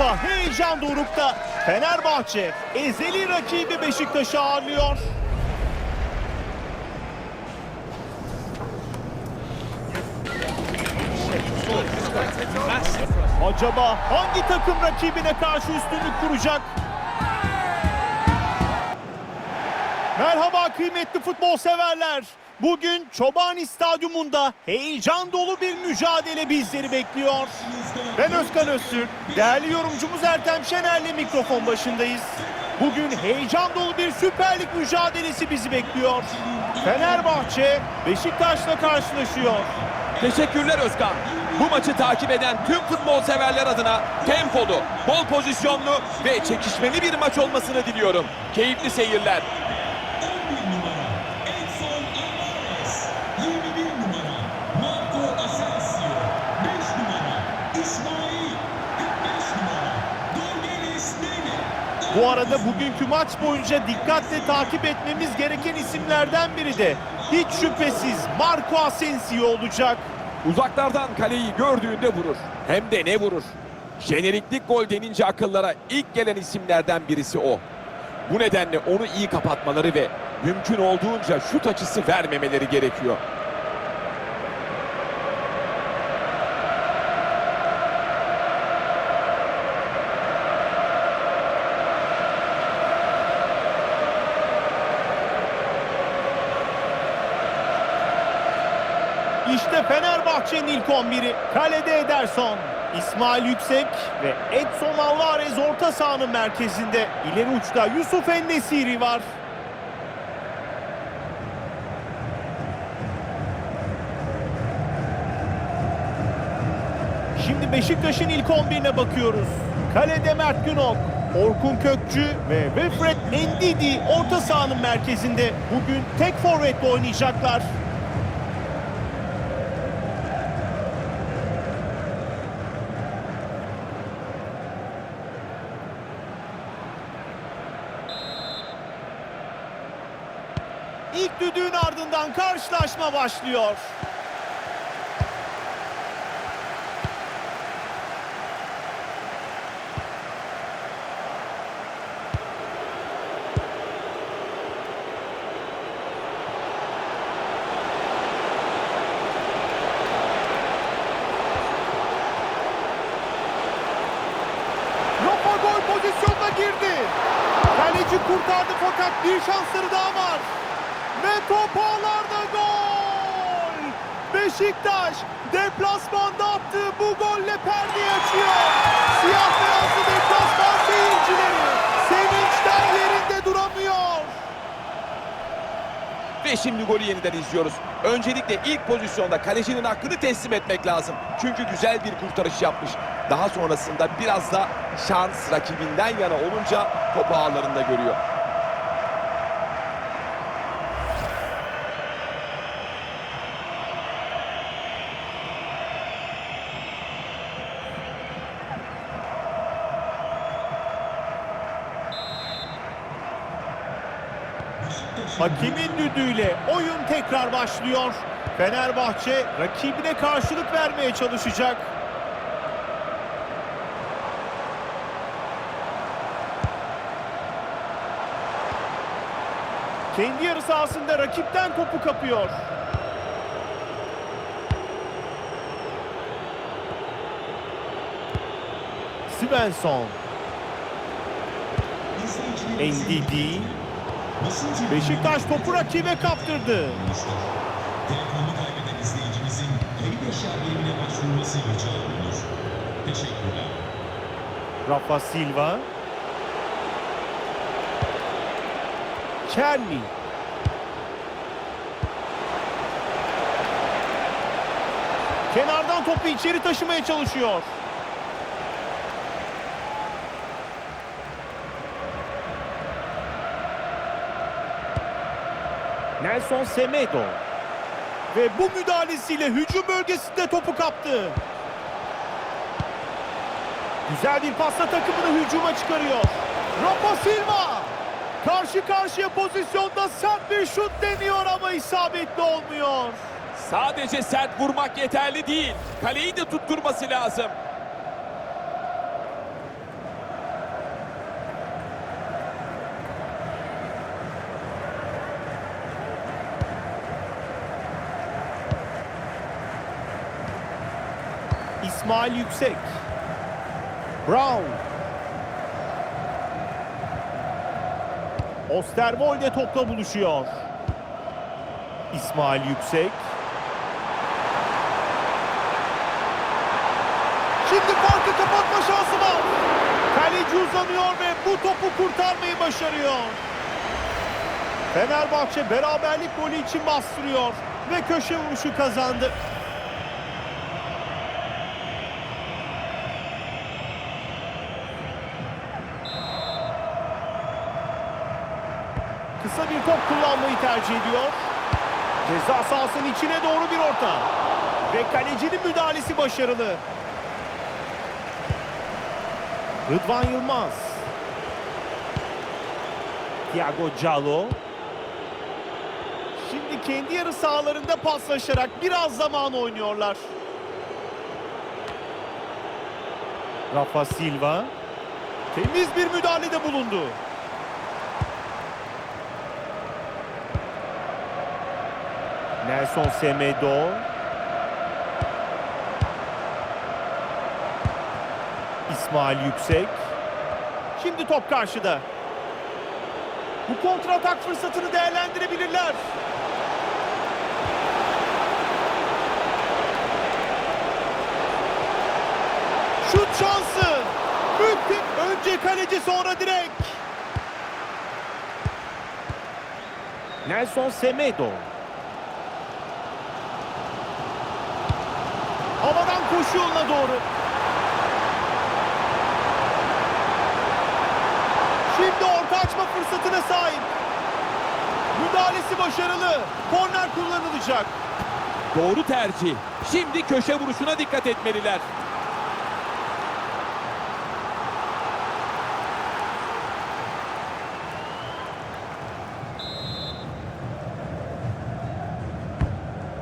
Avrupa heyecan dorukta. Fenerbahçe ezeli rakibi Beşiktaş'ı ağırlıyor. Acaba hangi takım rakibine karşı üstünlük kuracak? Merhaba kıymetli futbol severler. Bugün Çobani Stadyumunda heyecan dolu bir mücadele bizleri bekliyor. Ben Özkan Öztürk, değerli yorumcumuz Ertem Şener'le mikrofon başındayız. Bugün heyecan dolu bir Süper Lig mücadelesi bizi bekliyor. Fenerbahçe Beşiktaş'la karşılaşıyor. Teşekkürler Özkan. Bu maçı takip eden tüm futbol severler adına tempolu, bol pozisyonlu ve çekişmeli bir maç olmasını diliyorum. Keyifli seyirler. 11 numara Edson Alvarez 21 numara Marco Asensio 5 numara İsmail 45 numara Dorgeles Nene Bu arada bugünkü maç boyunca dikkatle takip etmemiz gereken isimlerden biri de hiç şüphesiz Marco Asensio olacak. Uzaklardan kaleyi gördüğünde vurur. Hem de ne vurur. Jeneriklik gol denince akıllara ilk gelen isimlerden birisi o. Bu nedenle onu iyi kapatmaları ve mümkün olduğunca şut açısı vermemeleri gerekiyor. İşte Fenerbahçe'nin ilk 11'i. Kalede Ederson, İsmail Yüksek ve Edson Alvarez orta sahanın merkezinde. İleri uçta Yusuf Ennesiri var. Şimdi Beşiktaş'ın ilk 11'ine bakıyoruz. Kalede Mert Günok, Orkun Kökçü ve Wilfred Ndidi orta sahanın merkezinde. Bugün tek forvetle oynayacaklar. İlk düdüğün ardından karşılaşma başlıyor. Rafa gol girdi. Kaleci kurtardı fakat bir şansları daha var. Ve top ağlarda gol! Beşiktaş deplasmanda attığı bu golle perdeyi açıyor. Siyah beyazlı deplasman seyircileri sevinçten yerinde duramıyor. Ve şimdi golü yeniden izliyoruz. Öncelikle ilk pozisyonda kalecinin hakkını teslim etmek lazım. Çünkü güzel bir kurtarış yapmış. Daha sonrasında biraz da şans rakibinden yana olunca topu ağlarında görüyor. Hakemin düdüğüyle oyun tekrar başlıyor. Fenerbahçe rakibine karşılık vermeye çalışacak. Kendi yarı sahasında rakipten topu kapıyor. Svensson, basın Beşiktaş topu rakibe kaptırdı. Telefonunu kaybeden izleyicimizin kayıp eşya birimine başvurmasıyla çağrılıyor. Teşekkürler. Rafa Silva. Çerni. Kenardan topu içeri taşımaya çalışıyor. Nelson Semedo. Ve bu müdahalesiyle hücum bölgesinde topu kaptı. Güzel bir pasla takımını hücuma çıkarıyor. Rafa Silva. Karşı karşıya pozisyonda sert bir şut deniyor ama isabetli olmuyor. Sadece sert vurmak yeterli değil. Kaleyi de tutturması lazım. İsmail Yüksek. Brown. Osterwolde topla buluşuyor. İsmail Yüksek. Şimdi farkı kapatma şansı var. Kaleci uzanıyor ve bu topu kurtarmayı başarıyor. Fenerbahçe beraberlik golü için bastırıyor ve köşe vuruşu kazandı. Kısa bir top kullanmayı tercih ediyor. Ceza sahasının içine doğru bir orta. Ve kalecinin müdahalesi başarılı. Rıdvan Yılmaz. Thiago Calo. Şimdi kendi yarı sahalarında paslaşarak biraz zaman oynuyorlar. Rafa Silva. Temiz bir müdahalede bulundu. Nelson Semedo. İsmail Yüksek. Şimdi top karşıda. Bu kontratak fırsatını değerlendirebilirler. Şut şansı. Müthiş. Önce kaleci sonra direk. Nelson Semedo. Havadan koşu yoluna doğru. Şimdi orta açma fırsatına sahip. Müdahalesi başarılı. Korner kullanılacak. Doğru tercih. Şimdi köşe vuruşuna dikkat etmeliler.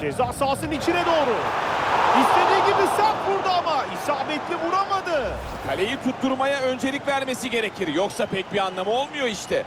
Ceza sahasının içine doğru. İstediği gibi sert vurdu ama isabetli vuramadı. Kaleyi tutturmaya öncelik vermesi gerekir. Yoksa pek bir anlamı olmuyor işte.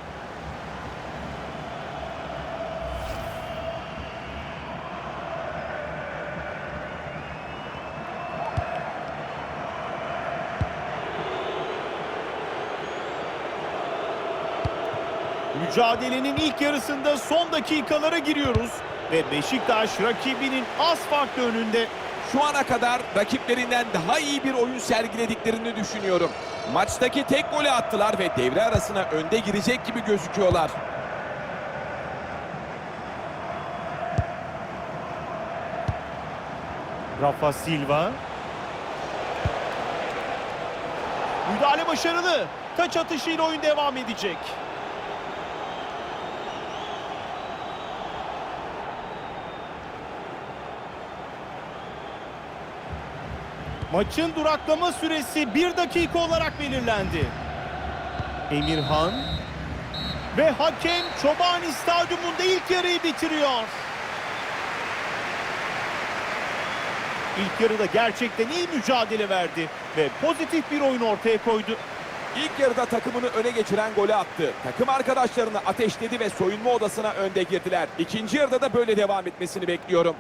Mücadelenin ilk yarısında son dakikalara giriyoruz. Ve Beşiktaş rakibinin az farklı önünde. Şu ana kadar rakiplerinden daha iyi bir oyun sergilediklerini düşünüyorum. Maçtaki tek golü attılar ve devre arasına önde girecek gibi gözüküyorlar. Rafa Silva. Müdahale başarılı. Taç atışıyla oyun devam edecek. Maçın duraklama süresi 1 dakika olarak belirlendi. Emirhan ve hakem Çobani Stadyumunda ilk yarıyı bitiriyor. İlk yarıda gerçekten iyi mücadele verdi ve pozitif bir oyun ortaya koydu. İlk yarıda takımını öne geçiren golü attı. Takım arkadaşlarını ateşledi ve soyunma odasına önde girdiler. İkinci yarıda da böyle devam etmesini bekliyorum.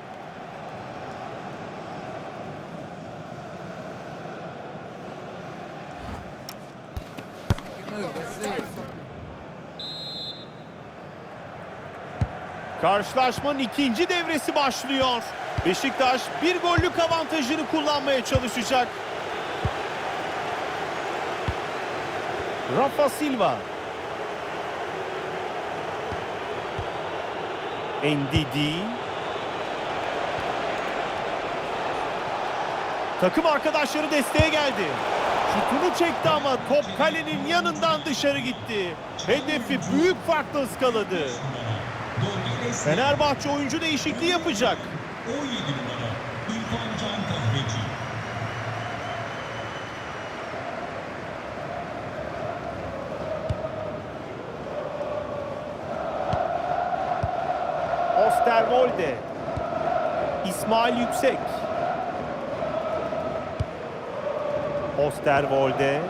Karşılaşmanın ikinci devresi başlıyor. Beşiktaş bir gollük avantajını kullanmaya çalışacak. Rafa Silva. Ndidi. Takım arkadaşları desteğe geldi. Şutunu çekti ama top kalenin yanından dışarı gitti. Hedefi büyük farkla ıskaladı. Fenerbahçe oyuncu değişikliği yapacak. 17 numara İrfan Can Kahveci. Osterwolde. İsmail Yüksek. Osterwolde.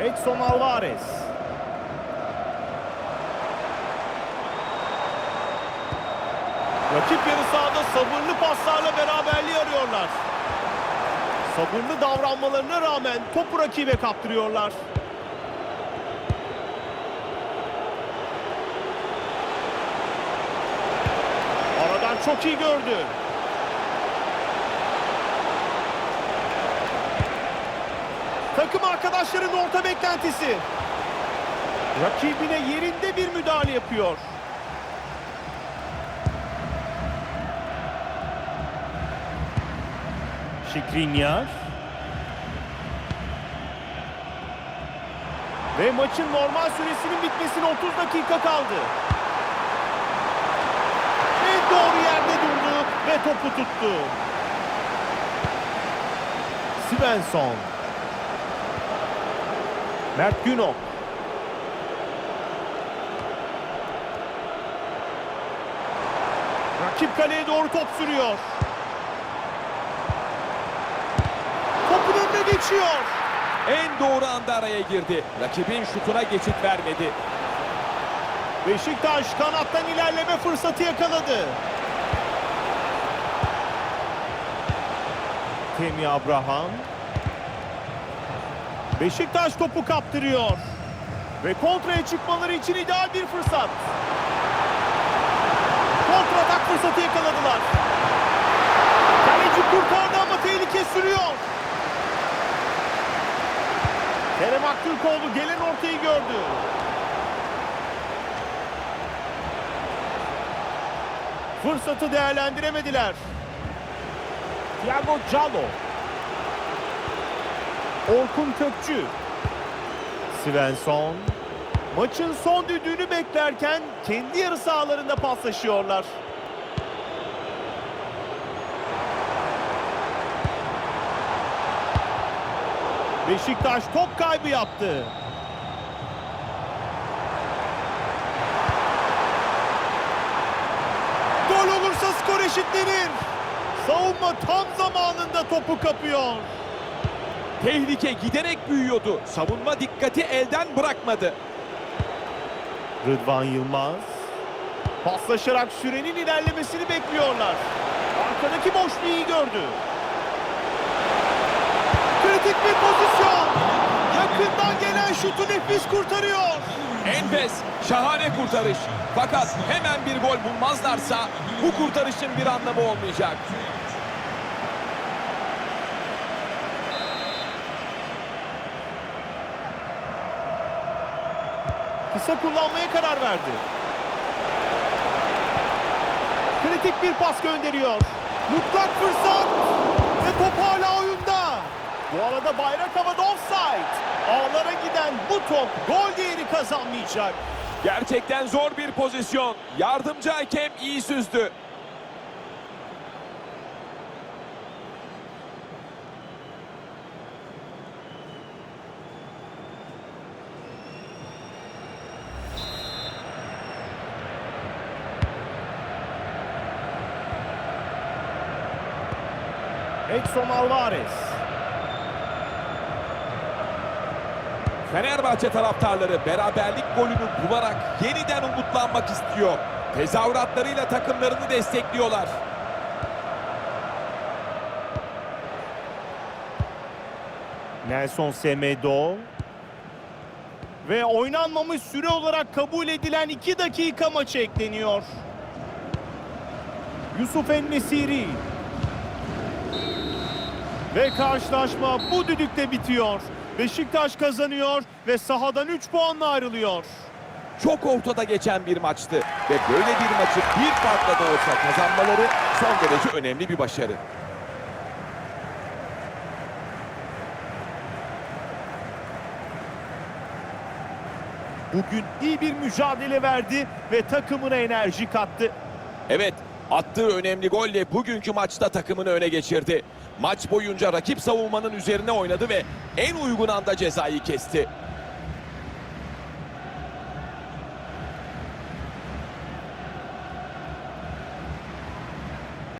Edson Alvarez. Rakip yarı sahada sabırlı paslarla beraberliği arıyorlar. Sabırlı davranmalarına rağmen topu rakibe kaptırıyorlar. Aradan çok iyi gördü. Takım arkadaşların orta beklentisi. Rakibine yerinde bir müdahale yapıyor. Şikrinyar. Ve maçın normal süresinin bitmesine 30 dakika kaldı. En doğru yerde durdu ve topu tuttu. Svensson. Mert Günok. Rakip kaleye doğru top sürüyor. Geçiyor. En doğru anda araya girdi. Rakibin şutuna geçit vermedi. Beşiktaş kanattan ilerleme fırsatı yakaladı. Temi Abraham. Beşiktaş topu kaptırıyor. Ve kontraya çıkmaları için ideal bir fırsat. Kontratak fırsatı yakaladılar. Kaleci kurtardı ama tehlike sürüyor. Kerem Aktürkoğlu gelen ortayı gördü. Fırsatı değerlendiremediler. Thiago Callo. Orkun Kökçü. Svensson. Maçın son düdüğünü beklerken kendi yarı sahalarında paslaşıyorlar. Beşiktaş top kaybı yaptı. Gol olursa skor eşitlenir. Savunma tam zamanında topu kapıyor. Tehlike giderek büyüyordu. Savunma dikkati elden bırakmadı. Rıdvan Yılmaz. Paslaşarak sürenin ilerlemesini bekliyorlar. Arkadaki boşluğu iyi gördü. Kritik bir pozisyon. Yakından gelen şutu nefis kurtarıyor. Enfes, şahane kurtarış. Fakat hemen bir gol bulmazlarsa bu kurtarışın bir anlamı olmayacak. Kısa kullanmaya karar verdi. Kritik bir pas gönderiyor. Mutlak fırsat. Ve top hala oyunda. Bu arada bayrak havada offside. Ağlara giden bu top gol değeri kazanmayacak. Gerçekten zor bir pozisyon. Yardımcı hakem iyi süzdü. Edson Alvarez. Fenerbahçe taraftarları beraberlik golünü bularak yeniden umutlanmak istiyor. Tezahüratlarıyla takımlarını destekliyorlar. Nelson Semedo. Ve oynanmamış süre olarak kabul edilen 2 dakika maça ekleniyor. Yusuf Ennesiri. Ve karşılaşma bu düdükte bitiyor. Beşiktaş kazanıyor ve sahadan 3 puanla ayrılıyor. Çok ortada geçen bir maçtı ve böyle bir maçı bir farkla da olsa kazanmaları son derece önemli bir başarı. Bugün iyi bir mücadele verdi ve takımına enerji kattı. Evet, attığı önemli golle bugünkü maçta takımını öne geçirdi. Maç boyunca rakip savunmanın üzerine oynadı ve en uygun anda cezayı kesti.